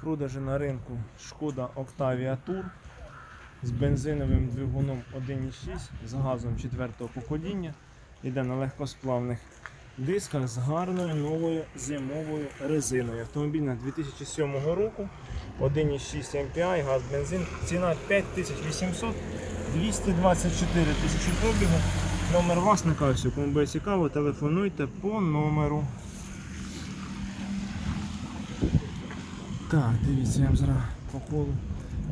продажі на ринку Шкода Octavia Tour з бензиновим двигуном 1.6 з газом 4-го покоління. Йде на легкосплавних дисках з гарною новою зимовою резиною. Автомобіль на 2007 року, 1.6 MPI, газ бензин, ціна 5800, 224 тисячі пробігу. Номер власника, ось, кому буде цікаво, телефонуйте по номеру. Так, дивіться, я вам зараз по колу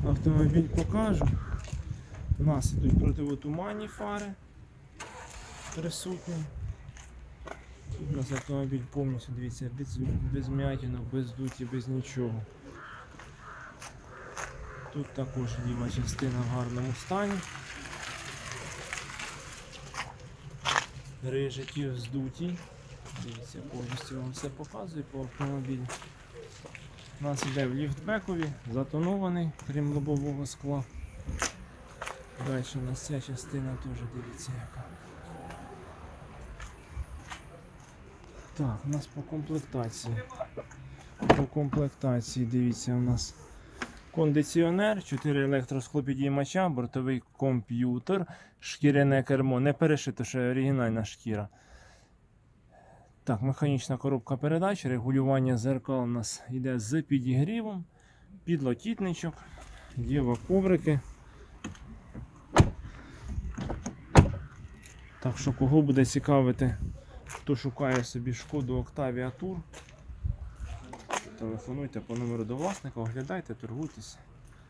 автомобіль покажу. У нас ідуть противотуманні фари присутні. Тут у нас автомобіль повністю, дивіться, без, без м'ятінок, без дуті, без нічого. Тут також ліва частина в гарному стані. Рижики вздуті. Дивіться, повністю вам все показую по автомобілю. У нас йде в ліфтбекові, затонований, крім лобового скла. Далі у нас ця частина теж дивіться яка. Так, у нас по комплектації. По комплектації, дивіться, у нас кондиціонер, 4 електросклопідіймача, бортовий комп'ютер, шкіряне кермо, не перешито, ще оригінальна шкіра. Так, механічна коробка передач, регулювання зеркал у нас йде з підігрівом, підлокітничок, є коврики. Так що, кого буде цікавити, хто шукає собі шкоду Octavia Tour, телефонуйте по номеру до власника, оглядайте, торгуйтесь.